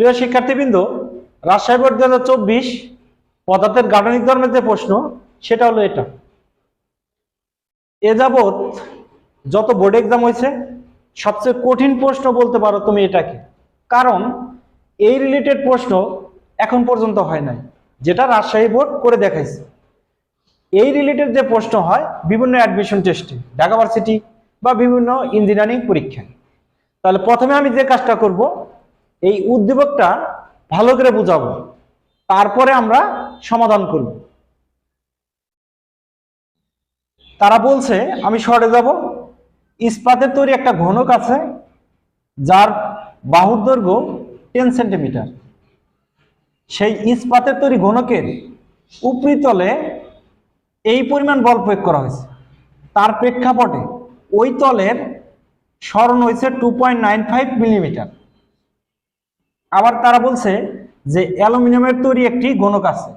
প্রিয় শিক্ষার্থীবৃন্দ, রাজশাহী বোর্ড দু হাজার চব্বিশ পদার্থের গাঠনিক ধর্মের যে প্রশ্ন, সেটা হলো এটা। এ যাবৎ যত বোর্ড এক্সাম হয়েছে, সবচেয়ে কঠিন প্রশ্ন বলতে পারো তুমি এটাকে। কারণ এই রিলেটেড প্রশ্ন এখন পর্যন্ত হয় নাই, যেটা রাজশাহী বোর্ড করে দেখাইছে। এই রিলেটেড যে প্রশ্ন হয়, বিভিন্ন অ্যাডমিশন টেস্টে, ঢাকা ভার্সিটি বা বিভিন্ন ইঞ্জিনিয়ারিং পরীক্ষায়। তাহলে প্রথমে আমি যে কাজটা করব এই উদ্দীপকটা ভালো করে বুঝাবো। তারপরে আমরা সমাধান করব। তারা বলছে, আমি শর্টে যাব। ইস্পাতের তৈরি একটা ঘনক আছে, যার বাহুর দৈর্ঘ্য টেন সেন্টিমিটার সেই ইস্পাতের তৈরি ঘনকের উপরিতলে এই পরিমাণ বল প্রয়োগ করা হয়েছে। তার প্রেক্ষাপটে ওই তলের স্মরণ হয়েছে two point nine five millimetre আবার তারা বলছে যে অ্যালুমিনিয়ামের তৈরি একটি গণক আছে,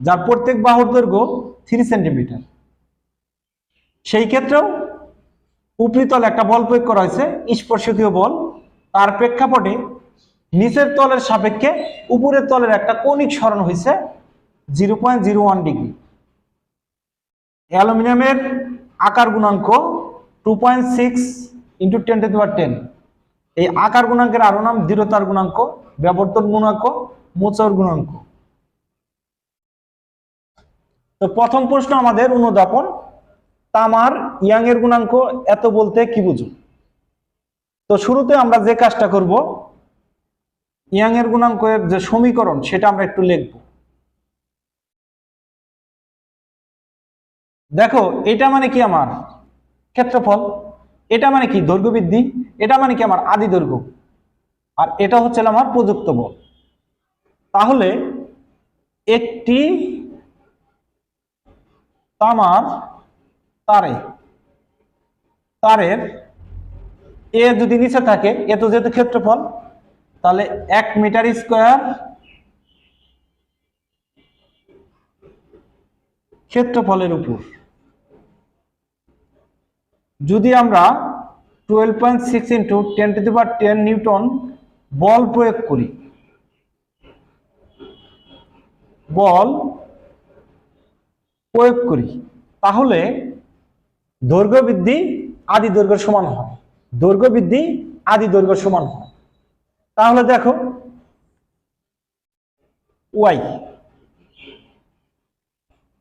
যার প্রত্যেক বাহুর দৈর্ঘ্য থ্রি সেন্টিমিটার। সেই ক্ষেত্রেও উপরিতলে একটা বল প্রয়োগ করা হয়েছে, স্পর্শকীয় বল। তার প্রেক্ষাপটে নিচের তলের সাপেক্ষে উপরের তলের একটা কৌণিক স্মরণ হয়েছে zero point zero one degree. অ্যালুমিনিয়ামের আকার গুণাঙ্ক two point six into ten to ten. এই আকার গুণাঙ্কের আরও নাম, দৃঢ়তার গুণাঙ্ক, ব্যবর্তন গুণাঙ্ক, মোচর গুণাঙ্ক। তো প্রথম প্রশ্ন আমাদের অনুদাপন তামার ইয়াং এর গুণাঙ্ক এত বলতে কি বুঝো? তো শুরুতে আমরা যে কাজটা করব ইয়াং এর গুণাঙ্কের যে সমীকরণ, সেটা আমরা একটু লিখব। দেখো, এটা মানে কি আমার? ক্ষেত্রফল। এটা মানে কি দৈর্ঘ্য বৃদ্ধি এটা মানে কি আমার আদি দৈর্ঘ্য? আর এটা হচ্ছে আমার প্রযুক্ত বল। তাহলে একটি তামার তারে, তারের এ যদি নিচে থাকে, এ তো যেহেতু ক্ষেত্রফল, তাহলে এক মিটার স্কোয়ার ক্ষেত্রফলের উপর। যদি আমরা twelve point six into ten to the ten newton বল প্রয়োগ করি, বল প্রয়োগ করি, তাহলে দৈর্ঘ্য বৃদ্ধি আদি দৈর্ঘ্য সমান হয়, দৈর্ঘ্য বৃদ্ধি আদি দৈর্ঘ্য সমান হয়। তাহলে দেখো, ওয়াই,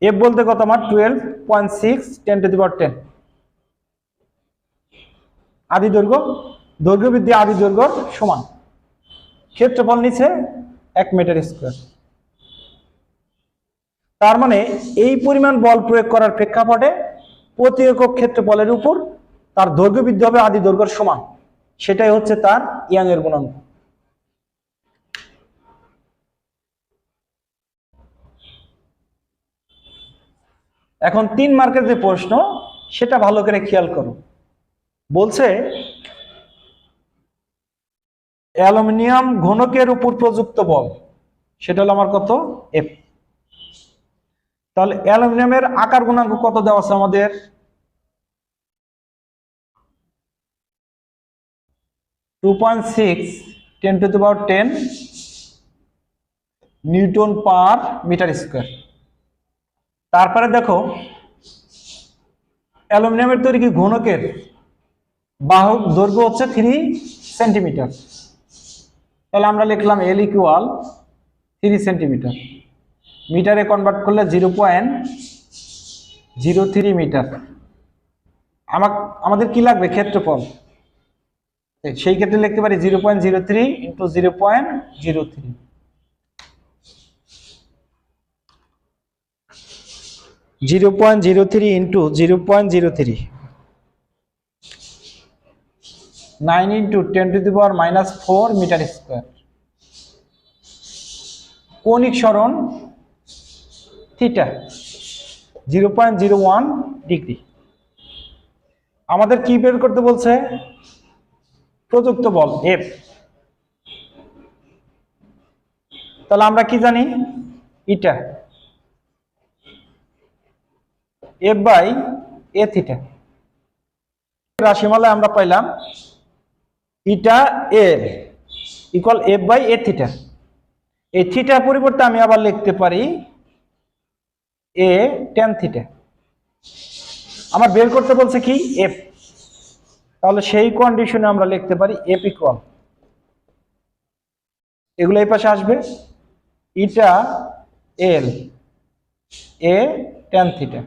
এফ বলতে কত আমার? Twelve point six ten to the ten আদি দৈর্ঘ্য দৈর্ঘ্য বৃদ্ধি আদি দৈর্ঘ্যর সমান। ক্ষেত্রফল নিচে এক মিটার স্কোয়ার তার মানে এই পরিমাণ বল প্রয়োগ করার প্রেক্ষাপটে প্রতি একক ক্ষেত্রফলের উপর তার দৈর্ঘ্য বৃদ্ধি হবে আদি দৈর্ঘ্যের সমান। সেটাই হচ্ছে তার ইয়াং এর গুণাঙ্ক। এখন তিন মার্কের যে প্রশ্ন, সেটা ভালো করে খেয়াল করো। বলছে, অ্যালুমিনিয়াম ঘনকের উপর প্রযুক্ত বল। সেটা হলো আমার কত? এফ তাহলে অ্যালুমিনিয়ামের আকার গুণাঙ্ক কত দেওয়া আছে আমাদের? Two point six ten to the power ten newton per metre square. তারপরে দেখো, অ্যালুমিনিয়ামের তৈরি কি ঘনকের? বাহক দৈর্ঘ্য হচ্ছে থ্রি সেন্টিমিটার তাহলে আমরা লিখলাম এল ইকুয়াল থ্রি সেন্টিমিটার মিটারে কনভার্ট করলে zero point zero three metre আমার আমাদের কি লাগবে? ক্ষেত্রফল। সেই ক্ষেত্রে লিখতে পারি zero point zero three into zero point zero three zero point zero three into zero point zero three nine into ten to the power minus four metre square. কৌণিক সরণ theta zero point zero one degree. আমাদের কি বের করতে বলছে? প্রযুক্ত বল F তাহলে আমরা কি জানি? Eta. F by A theta. রাশিমালায় আমরা পাইলাম ইটা এর equal F by A theta এই থিটার পরিবর্তে আমি আবার লিখতে পারি এ টেন থিটা আমার বের করতে বলছে কি এফ তাহলে সেই কন্ডিশনে আমরা লিখতে পারি এফ ইকুয়াল এগুলো এই পাশে আসবে। ইটা এল এ টেন থিটা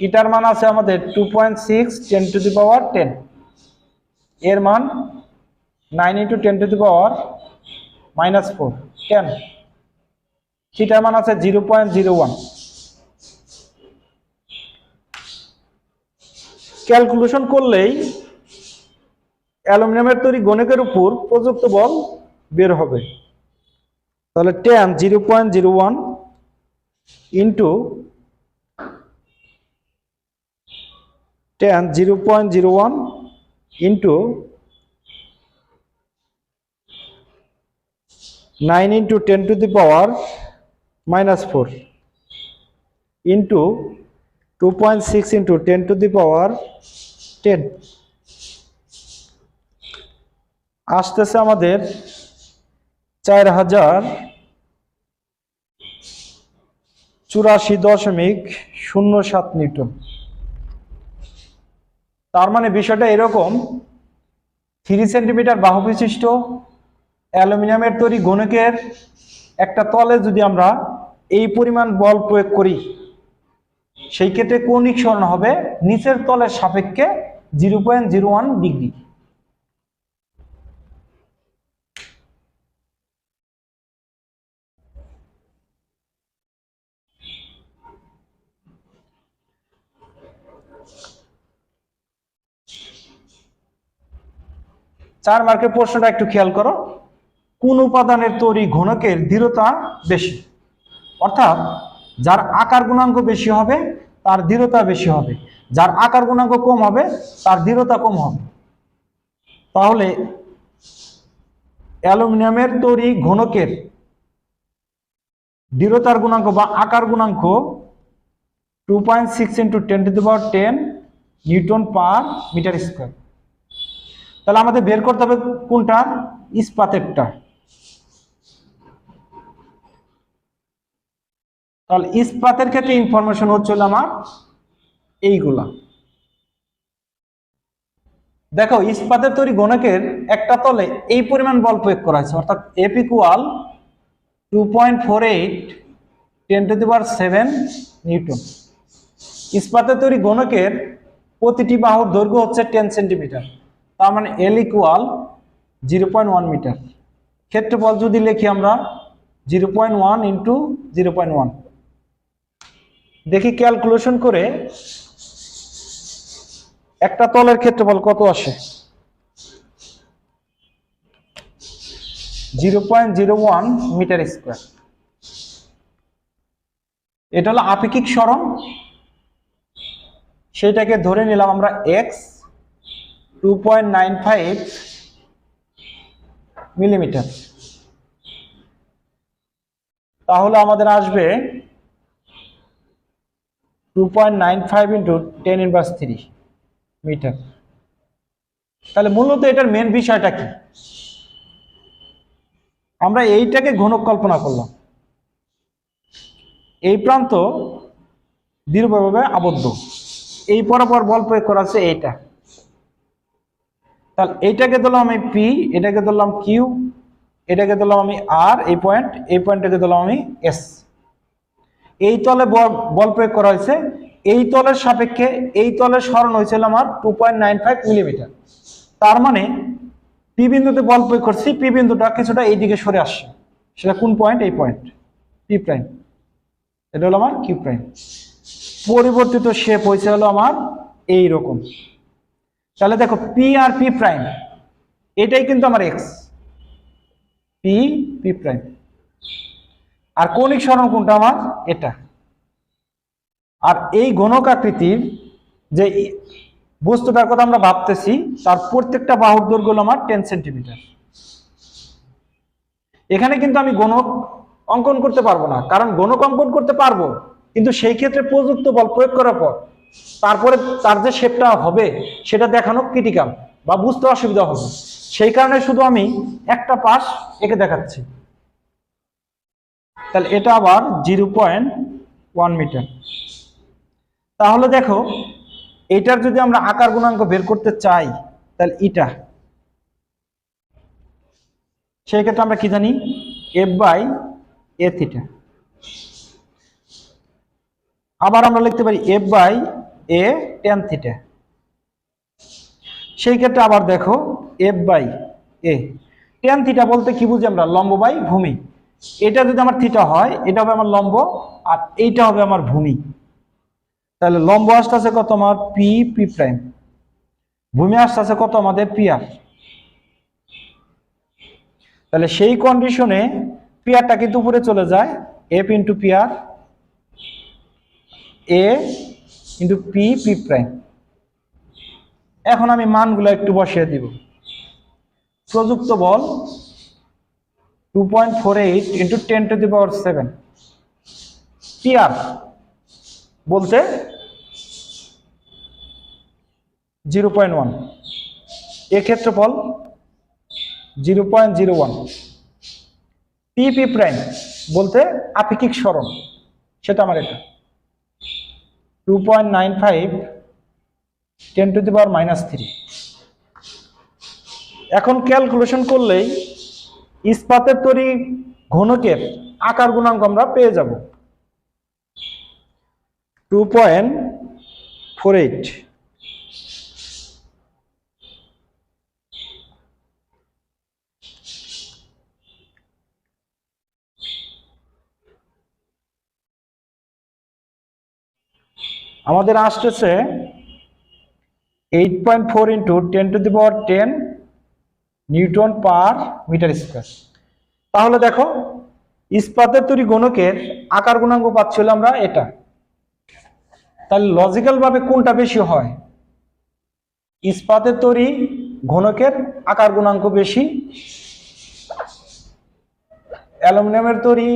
ইটার মান আছে আমাদের two point six ten to the power ten এর মান nine into ten to the power minus four ten থিটার মান আছে zero point zero one calculation করলেই অ্যালুমিনিয়ামের তৈরি গণকের উপর প্রযুক্ত বল বের হবে। তাহলে ten zero point zero one into ten zero point zero one into nine into ten to the power minus four into two point six into ten to the power ten আসতেছে আমাদের চার হাজার চুরাশি দশমিক শূন্য সাত নিউটন। তার মানে বিষয়টা এরকম থ্রি সেন্টিমিটার বাহু বিশিষ্ট অ্যালুমিনিয়ামের তৈরি গণকের একটা তলে যদি আমরা এই পরিমাণ বল প্রয়োগ করি, সেই ক্ষেত্রে কৌণিক স্মরণ হবে নিচের তলের সাপেক্ষে zero point zero one degree চার মার্কের প্রশ্নটা একটু খেয়াল করো। কোন উপাদানের তৈরি ঘনকের দৃঢ়তা বেশি? অর্থাৎ যার আকার গুণাঙ্ক বেশি হবে, তার দৃঢ়তা বেশি হবে। যার আকার গুণাঙ্ক কম হবে, তার দৃঢ়তা কম হবে। তাহলে অ্যালুমিনিয়ামের তৈরি ঘনকের দৃঢ়তার গুণাঙ্ক বা আকার গুণাঙ্ক two point six into ten to the power ten newton per metre square তাহলে আমাদের বের করতে হবে কোনটা? ইস্পাতেরটা। তাহলে ইস্পাতের ক্ষেত্রে ইনফরমেশন হচ্ছিল আমার এইগুলা। দেখো, ইস্পাতের তৈরি গণকের একটা তলে এই পরিমাণ বল প্রয়োগ করা হয়েছে। অর্থাৎ F equal two point four eight ten to the power seven newton ইস্পাতের তৈরি গণকের প্রতিটি বাহুর দৈর্ঘ্য হচ্ছে টেন সেন্টিমিটার তার মানে L equal zero point one metre ক্ষেত্রফল যদি লিখি আমরা zero point one into zero point one দেখি ক্যালকুলেশন করে একটা তলের ক্ষেত্রফল কত আসে? Zero point zero one metre square এটা হলো আপেক্ষিক সরণ। সেটাকে ধরে নিলাম আমরা X two point nine five millimetre তাহলে আমাদের আসবে two point nine five into ten inverse three metre তাহলে মূলত এটার মেন বিষয়টা কি? আমরা এইটাকে ঘনক কল্পনা করলাম। এই প্রান্ত দীর্ঘভাবে আবদ্ধ। এই পরপর বল প্রয়োগ করা আছে এইটা। তাহলে এইটাকে ধরলাম আমি পি এটাকে ধরলাম কিউ এটাকে ধরলাম আমি আর এই পয়েন্ট এই পয়েন্টটাকে ধরলাম আমি এস এই তলে বল- প্রয়োগ করা হয়েছে। এই তলের সাপেক্ষে এই তলের স্মরণ হয়েছিল আমার টু মিলিমিটার তার মানে পি বিন্দুতে বল প্রয়োগ করছি পি বিন্দুটা কিছুটা এইদিকে সরে আসছে। সেটা কোন পয়েন্ট এই পয়েন্ট পি প্রাইম এটা হলো আমার কিউ প্রাইম পরিবর্তিত শেপ হয়েছে হলো আমার এই রকম তাহলে দেখো পি আর পি প্রাইম এটাই কিন্তু আমার এক্স পি পি প্রাইম আর কৌণিক সরণ কোনটা আমার? এটা। আর এই গণক আকৃতির যে বস্তুটার কথা আমরা ভাবতেছি, তার প্রত্যেকটা বাহুর দৈর্ঘ্য আমার টেন সেন্টিমিটার এখানে কিন্তু আমি গণক অঙ্কন করতে পারব না, কারণ গণক অঙ্কন করতে পারব, কিন্তু সেই ক্ষেত্রে প্রযুক্ত বল প্রয়োগ করার পর তারপরে তার যে শেপটা হবে, সেটা দেখানো ক্রিটিক্যাল বা বুঝতে অসুবিধা হবে। সেই কারণে শুধু আমি একটা পাশ একে দেখাচ্ছি। তাহলে এটা আবার জিরো পয়েন্ট মিটার। তাহলে দেখো, এটার যদি আমরা আকার গুণাঙ্ক বের করতে চাই, তাহলে এটা। সেই ক্ষেত্রে আমরা কি জানি? এফ বাই এ থিটা আবার আমরা লিখতে পারি F by A ten theta সেই ক্ষেত্রে আবার দেখো F by A ten theta বলতে কি বুঝি আমরা? লম্ব বাই ভূমি। এটা যদি আমার থিটা হয়, এটা হবে আমার লম্ব আর এইটা হবে আমার ভূমি। তাহলে লম্ব আসতেছে কত আমার পি পি প্রাইম ভূমি আসতেছে কত আমাদের পি আর তাহলে সেই কন্ডিশনে পিয়ারটা কিন্তু উপরে চলে যায়। F into peer A into P P prime এখন আমি মানগুলো একটু বসিয়ে দিব। প্রযুক্ত বল two point four eight into ten to the power seven peer বলতে zero point one এক্ষেত্রফল zero point zero one PP prime বলতে আপেক্ষিক স্মরণ সেটা আমার এটা। Two point nine five ten to the power minus three এখন ক্যালকুলেশন করলেই ইস্পাতের তৈরি ঘনকের আকার গুণাঙ্ক আমরা পেয়ে যাব। টু পয়েন্ট ফোর এইট আমাদের আসতেছে eight point four into ten to the power ten newton per metre square. তাহলে দেখো, ইস্পাতের তৈরি গণকের আকার গুণাঙ্ক পাচ্ছিল আমরা এটা। তাহলে লজিক্যালভাবে কোনটা বেশি হয়? ইস্পাতের তৈরি ঘনকের আকার গুণাঙ্ক বেশি। অ্যালুমিনিয়ামের তৈরি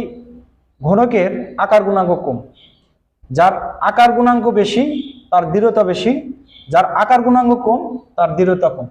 ঘনকের আকার গুণাঙ্ক কম। যার আকার গুণাঙ্ক বেশি তার দৃঢ়তা বেশি যার আকার গুণাঙ্ক কম তার দৃঢ়তা কম।